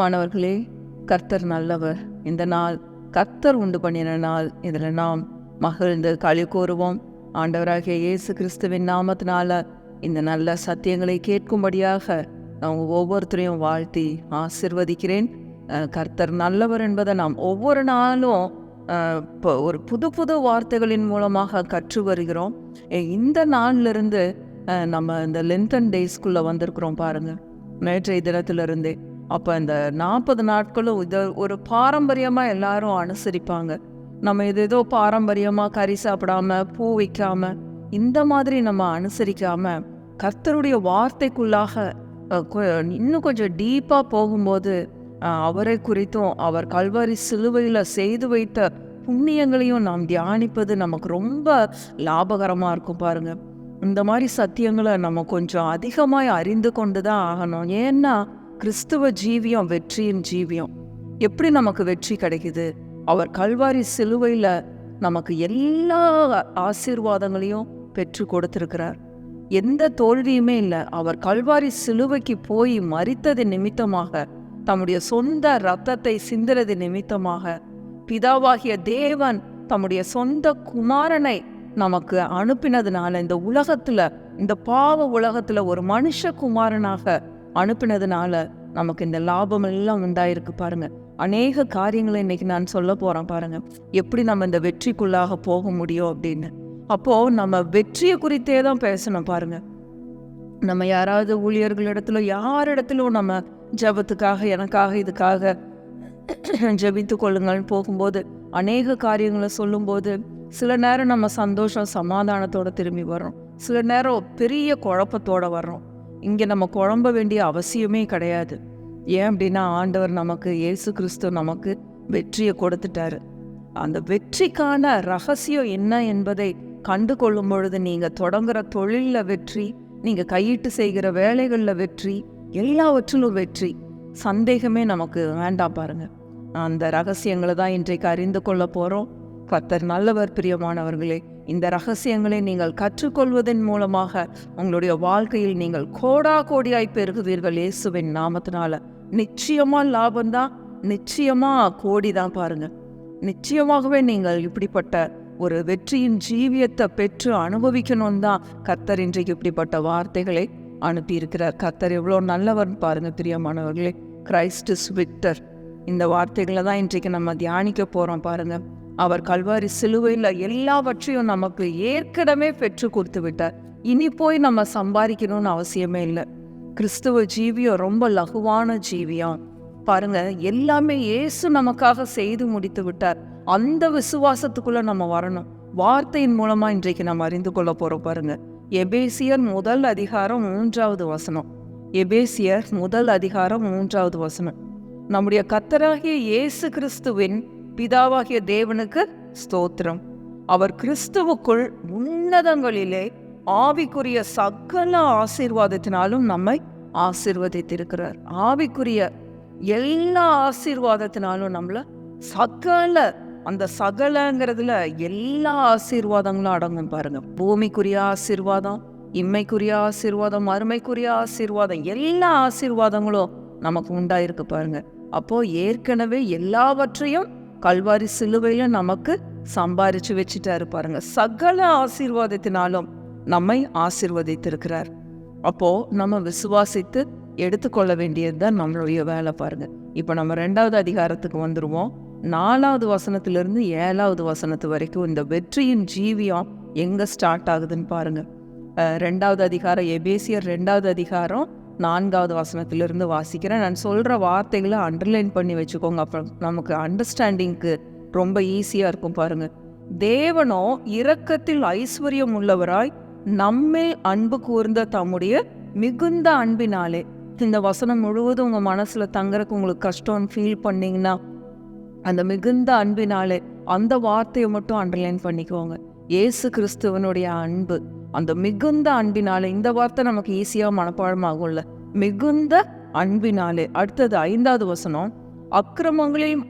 பிரியமானவர்களே கர்த்தர் நல்லவர். இந்த நாள் கர்த்தர் உண்டு பண்ணின நாள். இதில் நாம் மகிழ்ந்து களி கூறுவோம் ஆண்டவராகிய இயேசு கிறிஸ்துவின் நாமத்தினால இந்த நல்ல சத்தியங்களை கேட்கும்படியாக நான் ஒவ்வொருத்தரையும் வாழ்த்தி ஆசிர்வதிக்கிறேன். கர்த்தர் நல்லவர் என்பதை நாம் ஒவ்வொரு நாளும் இப்போ ஒரு புது புது வார்த்தைகளின் மூலமாக கற்று வருகிறோம். இந்த நாளிலிருந்து நம்ம இந்த லென்தன் டேஸ்க்குள்ளே வந்திருக்கிறோம் பாருங்கள் நேற்றைய தினத்திலிருந்தே. அப்போ இந்த நாற்பது நாட்களும் இதை ஒரு பாரம்பரியமாக எல்லாரும் அனுசரிப்பாங்க. நம்ம இது ஏதோ பாரம்பரியமாக கறி சாப்பிடாம பூ வைக்காம இந்த மாதிரி நம்ம அனுசரிக்காம கர்த்தருடைய வார்த்தைக்குள்ளாக இன்னும் கொஞ்சம் டீப்பாக போகும்போது அவரை குறித்தும் அவர் கல்வாரி சிலுவையில் செய்து வைத்த புண்ணியங்களையும் நாம் தியானிப்பது நமக்கு ரொம்ப லாபகரமாக இருக்கும் பாருங்க. இந்த மாதிரி சத்தியங்களை நம்ம கொஞ்சம் அதிகமாக அறிந்து கொண்டு தான் ஆகணும். ஏன்னா கிறிஸ்துவ ஜீவியம் வெற்றியின் ஜீவியம். எப்படி நமக்கு வெற்றி கிடைக்குது? அவர் கல்வாரி சிலுவையில் நமக்கு எல்லா ஆசீர்வாதங்களையும் பெற்று கொடுத்திருக்கிறார். எந்த தோல்வியுமே இல்லை. அவர் கல்வாரி சிலுவைக்கு போய் மறித்தது நிமித்தமாக தம்முடைய சொந்த ரத்தத்தை சிந்தறது நிமித்தமாக பிதாவாகிய தேவன் தம்முடைய சொந்த குமாரனை நமக்கு அனுப்பினதுனால இந்த உலகத்துல இந்த பாவ உலகத்துல ஒரு மனுஷ குமாரனாக அனுப்பினதுனால நமக்கு இந்த லாபம் எல்லாம் உண்டாயிருக்கு பாருங்க. அநேக காரியங்களை இன்னைக்கு நான் சொல்ல போகிறேன் பாருங்க. எப்படி நம்ம இந்த வெற்றிக்குள்ளாக போக முடியும் அப்படின்னு. அப்போ நம்ம வெற்றியை குறித்தே தான் பேசணும் பாருங்க. நம்ம யாராவது ஊழியர்களிடத்துல யாரிடத்திலும் நம்ம ஜெபத்துக்காக எனக்காக இதுக்காக ஜெபித்து கொள்ளுங்கள்னு போகும்போது அநேக காரியங்களை சொல்லும்போது சில நேரம் நம்ம சந்தோஷம் சமாதானத்தோட திரும்பி வர்றோம். சில நேரம் பெரிய குழப்பத்தோட வர்றோம். இங்கே நம்ம குழம்ப வேண்டிய அவசியமே கிடையாது. ஏன் அப்படின்னா ஆண்டவர் நமக்கு இயேசு கிறிஸ்து நமக்கு வெற்றியை கொடுத்துட்டாரு. அந்த வெற்றிக்கான ரகசியம் என்ன என்பதை கண்டு கொள்ளும் பொழுது நீங்க தொடங்குற தொழில்ல வெற்றி நீங்க கையிட்டு செய்கிற வேலைகள்ல வெற்றி எல்லாவற்றிலும் வெற்றி சந்தேகமே நமக்கு வேண்டாம் பாருங்க. அந்த ரகசியங்களை தான் இன்றைக்கு அறிந்து கொள்ள போறோம். கத்தர் நல்லவர் பிரியமானவர்களே. இந்த ரகசியங்களை நீங்கள் கற்றுக்கொள்வதன் மூலமாக உங்களுடைய வாழ்க்கையில் நீங்கள் கோடா கோடியாய் பெருகுவீர்கள் இயேசுவின் நாமத்தினால. நிச்சயமா லாபம்தான் நிச்சயமா கோடி தான் பாருங்க. நிச்சயமாகவே நீங்கள் இப்படிப்பட்ட ஒரு வெற்றியின் ஜீவியத்தை பெற்று அனுபவிக்கணும் தான் கத்தர் இன்றைக்கு இப்படிப்பட்ட வார்த்தைகளை அனுப்பியிருக்கிறார். கத்தர் எவ்வளோ நல்லவர்னு பாருங்க பிரியமானவர்களே. கிரைஸ்ட் விக்டர் இந்த வார்த்தைகளை தான் இன்றைக்கு நம்ம தியானிக்க போறோம் பாருங்க. அவர் கல்வாரி சிலுவையில் எல்லாவற்றையும் நமக்கு ஏற்கனவே பெற்று கொடுத்து விட்டார். இனி போய் நம்ம சம்பாதிக்கணும்னு அவசியமே இல்லை. கிறிஸ்துவ ஜீவியம் ரொம்ப லகுவான ஜீவியம். பாருங்க எல்லாமே இயேசு நமக்காக செய்து முடித்து விட்டார். அந்த விசுவாசத்துக்குள்ள நம்ம வரணும். வார்த்தையின் மூலமா இன்றைக்கு நம்ம அறிந்து கொள்ள போறோம் பாருங்க. எபேசியர் முதல் அதிகாரம் மூன்றாவது வசனம். எபேசியர் முதல் அதிகாரம் மூன்றாவது வசனம். நம்முடைய கத்தராகிய இயேசு கிறிஸ்துவின் பிதாவாகிய தேவனுக்கு ஸ்தோத்திரம். அவர் கிறிஸ்துவுக்குள் உன்னதங்களிலே ஆவிக்குரிய சகல ஆசீர்வாதத்தினாலும் நம்மை ஆசீர்வதித்திருக்கிறார். ஆவிக்குரிய எல்லா ஆசீர்வாதத்தினாலும் நம்மள சகல அந்த சகலங்கிறதுல எல்லா ஆசீர்வாதங்களும் அடங்கும் பாருங்க. பூமிக்குரிய ஆசீர்வாதம் இம்மைக்குரிய ஆசீர்வாதம் அருமைக்குரிய ஆசீர்வாதம் எல்லா ஆசீர்வாதங்களும் நமக்கு உண்டாயிருக்கு பாருங்க. அப்போ ஏற்கனவே எல்லாவற்றையும் கல்வாரி சிலுவையில் நமக்கு சம்பாரிச்சு வச்சுட்டாரு பாருங்க. சகல ஆசீர்வாதத்தினாலும் நம்மை ஆசீர்வதித்திருக்கிறார். அப்போ நம்ம விசுவாசித்து எடுத்துக்கொள்ள வேண்டியதுதான் நம்மளுடைய வேலை பாருங்க. இப்போ நம்ம ரெண்டாவது அதிகாரத்துக்கு வந்துருவோம். நாலாவது வசனத்திலிருந்து ஏழாவது வசனத்து வரைக்கும் இந்த வெற்றியின் ஜீவியம் எங்கே ஸ்டார்ட் ஆகுதுன்னு பாருங்க. ரெண்டாவது அதிகாரம் எபேசியர் ரெண்டாவது அதிகாரம் நான்காவது வசனத்திலிருந்து வாசிக்கிறேன். நான் சொல்ற வார்த்தைகளை அண்டர்லைன் பண்ணி வச்சுக்கோங்க. அப்புறம் நமக்கு அண்டர்ஸ்டாண்டிங்க்கு ரொம்ப ஈஸியா இருக்கும் பாருங்க. தேவனோ இரக்கத்தில் ஐஸ்வர்யம் உள்ளவராய் நம்மில் அன்பு கூர்ந்த தம்முடைய மிகுந்த அன்பினாலே. இந்த வசனம் முழுவதும் உங்க மனசுல தங்குறக்கு உங்களுக்கு கஷ்டம்னு ஃபீல் பண்ணிங்கன்னா அந்த மிகுந்த அன்பினாலே அந்த வார்த்தையை மட்டும் அண்டர்லைன் பண்ணிக்கோங்க. இயேசு கிறிஸ்துவனுடைய அன்பு. அந்த மிகுந்த அன்பினாலே இந்த வார்த்தை நமக்கு ஈஸியாக மனப்பாடமாகும்ல. மிகுந்த அன்பினாலே அடுத்தது ஐந்தாவது வசனம். அக்கிரமங்களில்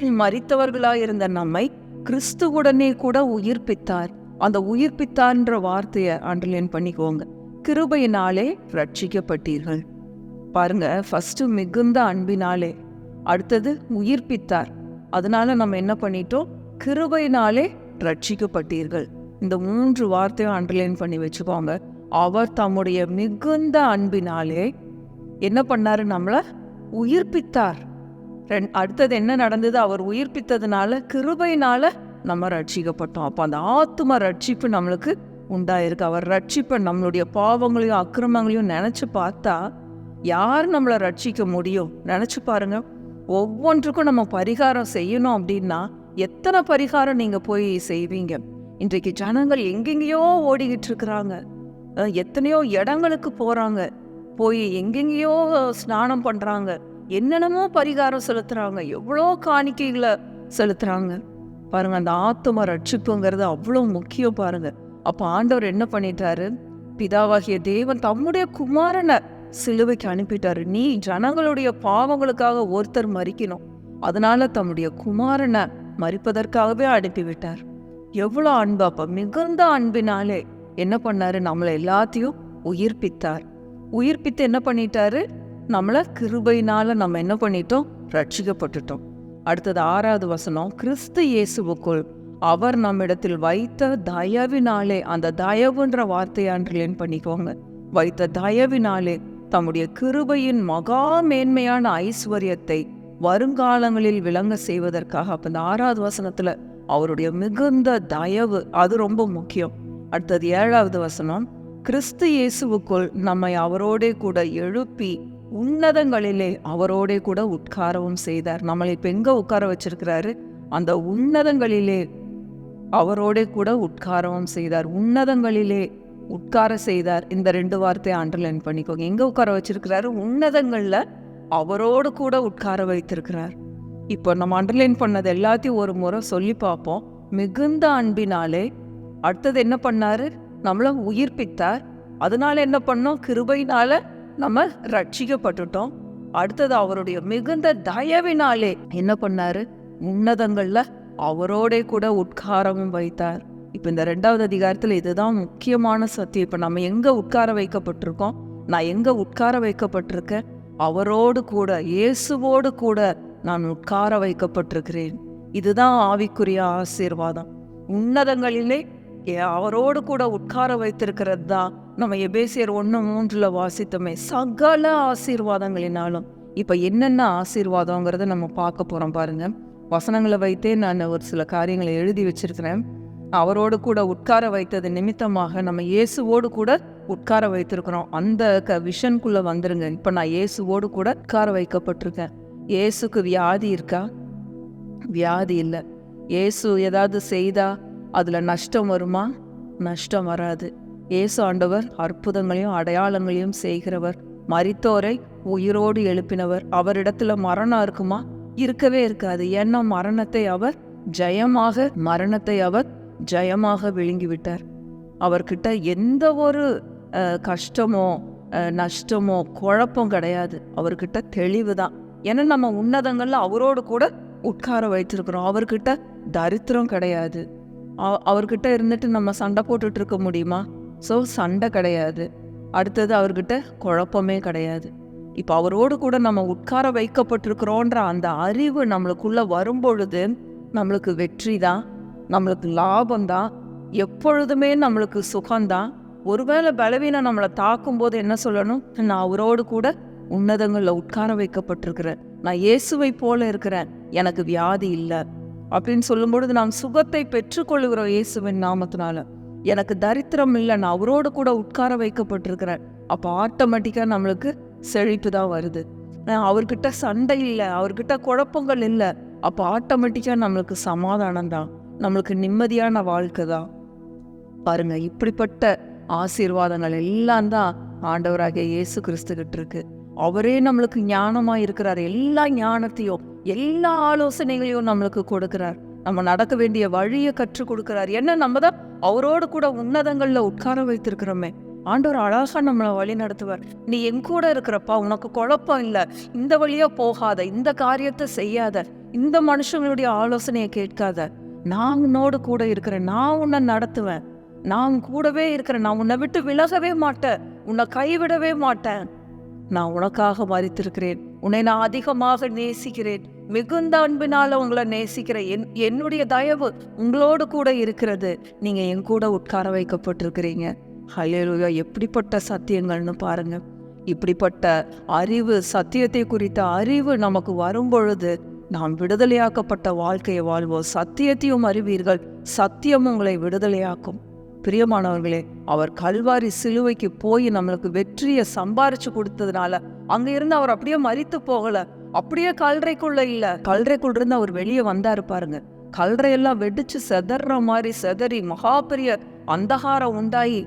மரித்தவர்களாயிருந்த நம்மை கிறிஸ்துவுடனே கூட உயிர்ப்பித்தார். அந்த உயிர்ப்பித்தார்ன்ற வார்த்தையை அண்டர்லைன் பண்ணிக்கோங்க. கிருபையினாலே ரட்சிக்கப்பட்டீர்கள். பாருங்க ஃபஸ்ட்டு மிகுந்த அன்பினாலே அடுத்தது உயிர்ப்பித்தார். அதனால நம்ம என்ன பண்ணிட்டோம்? கிருபையினாலே ரட்சிக்கப்பட்டீர்கள். இந்த மூன்று வார்த்தையும் அண்டர்லைன் பண்ணி வச்சுக்கோங்க. அவர் தம்முடைய மிகுந்த அன்பினாலே என்ன பண்ணாரு நம்மள? உயிர்ப்பித்தார். ரெண் அடுத்தது என்ன நடந்தது? அவர் உயிர்ப்பித்ததுனால கிருபையினால நம்ம ரட்சிக்கப்பட்டோம். அப்போ அந்த ஆத்தும ரட்சிப்பு நம்மளுக்கு உண்டாயிருக்கு. அவர் ரட்சிப்பை நம்மளுடைய பாவங்களையும் அக்கிரமங்களையும் நினச்சி பார்த்தா யார் நம்மளை ரட்சிக்க முடியும்? நினச்சி பாருங்க. ஒவ்வொன்றுக்கும் நம்ம பரிகாரம் செய்யணும் அப்படின்னா எத்தனை பரிகாரம் நீங்கள் போய் செய்வீங்க? இன்றைக்கு ஜனங்கள் எங்கெங்கேயோ ஓடிக்கிட்டு இருக்கிறாங்க எத்தனையோ இடங்களுக்கு போகிறாங்க போய் எங்கெங்கேயோ ஸ்நானம் பண்ணுறாங்க என்னென்னமோ பரிகாரம் செலுத்துறாங்க. எவ்வளோ காணிக்கைகளை செலுத்துறாங்க. பாருங்க அந்த ஆத்தும ரட்சிப்புங்கிறது அவ்வளோ முக்கியம் பாருங்க. அப்போ ஆண்டவர் என்ன பண்ணிட்டாரு? பிதாவாகிய தேவன் தம்முடைய குமாரனை சிலுவைக்கு அனுப்பிட்டாரு. நீ ஜனங்களுடைய பாவங்களுக்காக ஒருத்தர் மறிக்கணும் அதனால தம்முடைய குமாரனை மறிப்பதற்காகவே அனுப்பிவிட்டார். எவ்வளோ அன்பு அப்ப. மிகுந்த அன்பினாலே என்ன பண்ணாரு? நம்மளை எல்லாத்தையும் உயிர்ப்பித்தார். உயிர்ப்பித்து என்ன பண்ணிட்டாரு? நம்மளை கிருபையினால நம்ம என்ன பண்ணிட்டோம்? ரட்சிக்கப்பட்டுட்டோம். அடுத்தது ஆறாவது வசனம் கிறிஸ்து இயேசுவுக்குள் அவர் நம்மிடத்தில் வைத்த தயவினாலே அந்த தயவுன்ற வார்த்தையான்றலேன் பண்ணிக்கோங்க. வைத்த தயவினாலே தம்முடைய கிருபையின் மகா மேன்மையான ஐஸ்வர்யத்தை வருங்காலங்களில் விளங்க செய்வதற்காக. அப்ப இந்த ஆறாவது வசனத்துல அவருடைய மிகுந்த தயவு அது ரொம்ப முக்கியம். அடுத்தது ஏழாவது வசனம் கிறிஸ்து இயேசுவுக்குள் நம்மை அவரோடே கூட எழுப்பி உன்னதங்களிலே அவரோடே கூட உட்காரவும் செய்தார். நம்மளை இப்ப எங்க உட்கார வச்சிருக்கிறாரு? அந்த உன்னதங்களிலே அவரோடே கூட உட்காரவும் செய்தார். உன்னதங்களிலே உட்கார செய்தார். இந்த ரெண்டு வார்த்தையை அண்டர்லைன் பண்ணிக்கோங்க. எங்க உட்கார வச்சிருக்கிறாரு? உன்னதங்கள்ல அவரோடு கூட உட்கார வைத்திருக்கிறார். இப்போ நம்ம அண்டர்லைன் பண்ணது எல்லாத்தையும் ஒரு முறை சொல்லி பார்ப்போம். மிகுந்த அன்பினாலே அடுத்தது என்ன பண்ணாரு? நம்மள உயிர்ப்பித்தார். அதனால என்ன பண்ணோம்? கிருபையினால நம்ம ரட்சிக்கப்பட்டுட்டோம். அடுத்தது அவருடைய மிகுந்த தயவினாலே என்ன பண்ணாரு? உன்னதங்கள்ல அவரோடே கூட உட்காரவும் வைத்தார். இப்போ இந்த ரெண்டாவது அதிகாரத்தில் இதுதான் முக்கியமான சத்தியம். இப்போ நம்ம எங்க உட்கார வைக்கப்பட்டிருக்கோம்? நான் எங்க உட்கார வைக்கப்பட்டிருக்கேன்? அவரோடு கூட இயேசுவோடு கூட நான் உட்கார வைக்கப்பட்டிருக்கிறேன். இதுதான் ஆவிக்குரிய ஆசீர்வாதம். உன்னதங்களிலே ஏ- அவரோடு கூட உட்கார வைத்திருக்கிறது தான் நம்ம எபேசியர் ஒன்று மூன்றில் வாசித்தோமே. சகல ஆசீர்வாதங்களினாலும். இப்போ என்னென்ன ஆசீர்வாதங்கிறத நம்ம பார்க்க போகிறோம் பாருங்க. வசனங்களை வைத்தே நான் ஒரு சில காரியங்களை எழுதி வச்சிருக்கிறேன். அவரோடு கூட உட்கார வைத்தது நிமித்தமாக நம்ம இயேசுவோடு கூட உட்கார வைத்திருக்கிறோம். அந்த க விஷனுக்குள்ளே வந்துருங்க. இப்போ நான் இயேசுவோடு கூட உட்கார வைக்கப்பட்டிருக்கேன். இயேசுக்கு வியாதி இருக்கா? வியாதி இல்லை. இயேசு ஏதாவது செய்தா அதுல நஷ்டம் வருமா? நஷ்டம் வராது. இயேசு ஆண்டவர் அற்புதங்களையும் அடையாளங்களையும் செய்கிறவர். மறித்தோரை உயிரோடு எழுப்பினவர். அவரிடத்துல மரணம் இருக்குமா? இருக்கவே இருக்காது. ஏன்னா மரணத்தை அவர் ஜெயமாக மரணத்தை அவர் ஜெயமாக விழுங்கி விட்டார் அவர்கிட்ட எந்த ஒரு அஹ், கஷ்டமோ அஹ், நஷ்டமோ குழப்பம் கிடையாது. அவர்கிட்ட தெளிவு தான் ஏன்னா நம்ம உன்னதங்கள்ல அவரோடு கூட உட்கார வைத்திருக்கிறோம். அவர்கிட்ட தரித்திரம் கிடையாது. அவ- அவர்கிட்ட இருந்துட்டு நம்ம சண்டை போட்டுட்டு இருக்க முடியுமா? ஸோ சண்டை கிடையாது. அடுத்தது அவர்கிட்ட குழப்பமே கிடையாது. இப்போ அவரோடு கூட நம்ம உட்கார வைக்கப்பட்டிருக்கிறோன்ற அந்த அறிவு நம்மளுக்குள்ள வரும்பொழுது நம்மளுக்கு வெற்றி தான் நம்மளுக்கு லாபம் தான் எப்பொழுதுமே நம்மளுக்கு சுகம்தான். ஒருவேளை பலவீனம் நம்மளை தாக்கும்போது என்ன சொல்லணும்? நான் அவரோடு கூட உன்னதங்களில் உட்கார வைக்கப்பட்டிருக்கிறேன் நான் இயேசுவை போல இருக்கிறேன். எனக்கு வியாதி இல்லை. அப்படின்னு சொல்லும்பொழுது நாம் சுகத்தை பெற்றுக்கொள்கிறோம் இயேசுவின் நாமத்தினால. எனக்கு தரித்திரம் இல்லை. நான் அவரோடு கூட உட்கார வைக்கப்பட்டிருக்கிறேன். அப்போ ஆட்டோமேட்டிக்காக நம்மளுக்கு செழிப்பு தான் வருது. அவர்கிட்ட சண்டை இல்லை. அவர்கிட்ட குழப்பங்கள் இல்லை. அப்போ ஆட்டோமேட்டிக்காக நம்மளுக்கு சமாதானம் தான். நம்மளுக்கு நிம்மதியான வாழ்க்கை தான். பாருங்க இப்படிப்பட்ட ஆசீர்வாதங்கள் எல்லாம் தான் ஆண்டவராகிய இயேசு கிறிஸ்துகிட்ட இருக்குது அவரே நம்மளுக்கு ஞானமா இருக்கிறார். எல்லா ஞானத்தையும் எல்லா ஆலோசனைகளையும் நம்மளுக்கு கொடுக்கிறார். நம்ம நடக்க வேண்டிய வழியை கற்றுக் கொடுக்கிறார். என்ன நம்ம தான் அவரோடு கூட உன்னதங்கள்ல உட்கார வைத்திருக்கிறோமே. ஆண்டவர் அழகா நம்மளை வழி நடத்துவார். நீ என் கூட இருக்கிறப்பா உனக்கு குழப்பம் இல்லை. இந்த வழியா போகாத இந்த காரியத்தை செய்யாத இந்த மனுஷங்களுடைய ஆலோசனையை கேட்காத. நான் உன்னோடு கூட இருக்கிறேன். நான் உன்னை நடத்துவேன். நான் கூடவே இருக்கிறேன். நான் உன்னை விட்டு விலகவே மாட்டேன். உன்னை கைவிடவே மாட்டேன். நான் உனக்காக மறித்திருக்கிறேன் உன்னை நான் அதிகமாக நேசிக்கிறேன். மிகுந்த அன்பினால் உங்களை நேசிக்கிறேன் என் என்னுடைய தயவு உங்களோடு கூட இருக்கிறது. நீங்கள் என் கூட உட்கார வைக்கப்பட்டிருக்கிறீங்க. ஹலேலுயா எப்படிப்பட்ட சத்தியங்கள்னு பாருங்க. இப்படிப்பட்ட அறிவு சத்தியத்தை குறித்த அறிவு நமக்கு வரும் பொழுது நாம் விடுதலையாக்கப்பட்ட வாழ்க்கையை வாழ்வோம். சத்தியத்தையும் அறிவீர்கள். சத்தியம் உங்களை விடுதலையாக்கும். பிரியமானவர்களே அவர் கல்வாரி சிலுவைக்கு போய் நம்மளுக்கு வெற்றியை சம்பாரிச்சு கொடுத்ததுனால அங்க இருந்து அவர் அப்படியே மறித்து போகல. அப்படியே கல்றைக்குள்ள இல்ல. கல்றைக்குள்ள இருந்து அவர் வெளியே வந்தாரு பாருங்க. கல்றையெல்லாம் வெடிச்சு செதற மாதிரி செதறி மகா பெரிய அந்தகாரம் உண்டாயி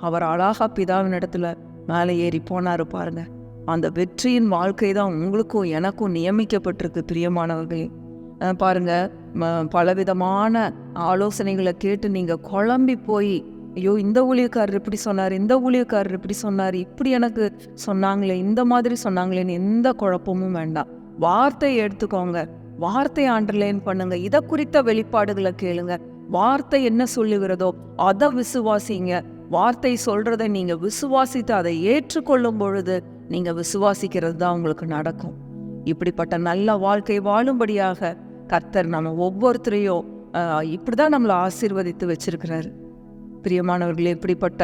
அவர் அழகா பிதாவின் இடத்துல மேலே ஏறி போனாரு பாருங்க. அந்த வெற்றியின் வாழ்க்கை தான் உங்களுக்கும் எனக்கும் நியமிக்கப்பட்டிருக்கு பிரியமானவர்களே. பாருங்கள் பாருங்க. ம- பலவிதமான ஆலோசனைகளை கேட்டு நீங்கள் குழம்பி போய் ஐயோ இந்த ஊழியக்காரர் இப்படி சொன்னார் இந்த ஊழியக்காரர் இப்படி சொன்னார் இப்படி எனக்கு சொன்னாங்களே இந்த மாதிரி சொன்னாங்களேன்னு எந்த குழப்பமும் வேண்டாம். வார்த்தையை எடுத்துக்கோங்க. வார்த்தை ஆண்டர்லைன் பண்ணுங்க. இதை குறித்த வெளிப்பாடுகளை கேளுங்க. வார்த்தை என்ன சொல்லுகிறதோ அதை விசுவாசிங்க. வார்த்தை சொல்றதை நீங்க விசுவாசித்து அதை ஏற்றுக்கொள்ளும் பொழுது நீங்க விசுவாசிக்கிறது தான் உங்களுக்கு நடக்கும். இப்படிப்பட்ட நல்ல வாழ்க்கை வாழும்படியாக கர்த்தர் நம்ம ஒவ்வொருத்தரையும் இப்படிதான் நம்மளை ஆசீர்வதித்து வச்சிருக்கிறாரு. பிரியமானவர்களே இப்படிப்பட்ட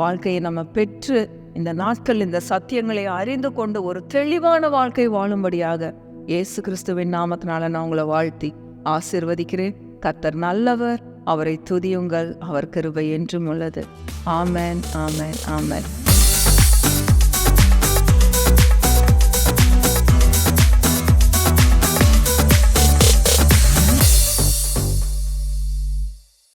வாழ்க்கையை நம்ம பெற்று இந்த நாட்கள் இந்த சத்தியங்களை அறிந்து கொண்டு ஒரு தெளிவான வாழ்க்கை வாழும்படியாக இயேசு கிறிஸ்துவின் நாமத்தினால நான் உங்களை வாழ்த்தி ஆசிர்வதிக்கிறேன். கர்த்தர் நல்லவர் அவரை துதியுங்கள் அவர் கிருபை என்றும் உள்ளது. ஆமேன் ஆமேன் ஆமேன்.